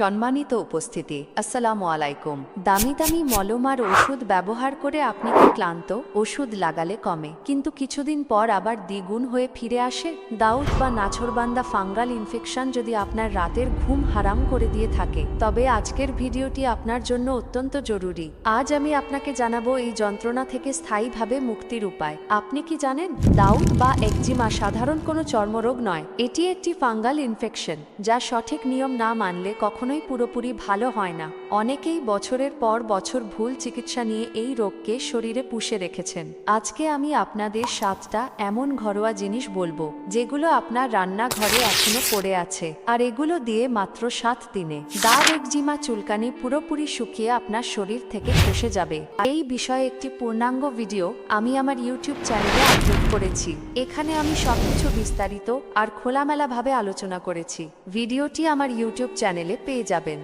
সম্মানিত উপস্থিতি। আসসালামু আলাইকুম। দামি দামি মলম আর ওষুধ ব্যবহার করে আপনি কি ক্লান্ত? ওষুধ লাগালে কমে। কিন্তু কিছুদিন পর আবার দ্বিগুণ হয়ে ফিরে আসে। দাউদ বা নাছরবান্দা ফাঙ্গাল ইনফেকশন যদি আপনার রাতের ঘুম হারাম করে দিয়ে থাকে। তবে আজকের ভিডিওটি আপনার জন্য অত্যন্ত জরুরি। আজ আমি আপনাকে জানাব এই যন্ত্রণা থেকে স্থায়ীভাবে মুক্তির উপায়। আপনি কি জানেন, দাউদ বা একজিমা সাধারণ কোনো চর্মরোগ নয়। এটি একটি ফাঙ্গাল ইনফেকশন, যা সঠিক নিয়ম না মানলে কখনোই পুরোপুরি ভালো হয় না। অনেকেই বছরের পর বছর ভুল চিকিৎসা নিয়ে এই রোগকে শরীরে পুষে রেখেছেন। আজকে আমি আপনাদের সাতটা এমন ঘরোয়া জিনিস বলব, যেগুলো আপনার রান্নাঘরে এখনও পড়ে আছে। আর এগুলো দিয়ে মাত্র সাত দিনে দাগ একজিমা চুলকানি পুরোপুরি শুকিয়ে আপনার শরীর থেকে খসে যাবে। এই বিষয়ে একটি পূর্ণাঙ্গ ভিডিও আমি আমার ইউটিউব চ্যানেলে আপলোড করেছি। এখানে আমি সবকিছু বিস্তারিত আর খোলামেলাভাবে আলোচনা করেছি। ভিডিওটি আমার ইউটিউব চ্যানেলে পেয়ে যাবেন।